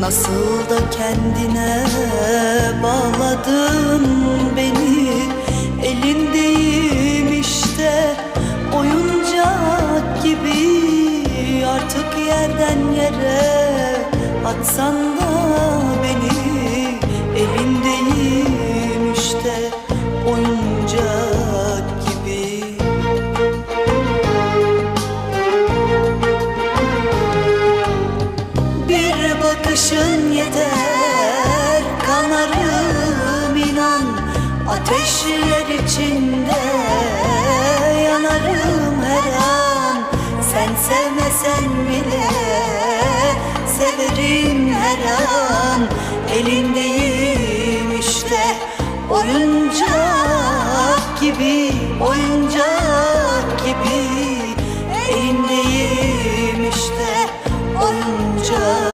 Nasıl da kendine bağladın beni. Elindeyim işte oyuncak gibi. Artık yerden yere atsan Bir bakışın yeter kanarım inan. Ateşler içinde yanarım her an. Sen sevmesen bile severim her an. Elindeyim işte oyuncak gibi Oyuncak gibi. Elindeyim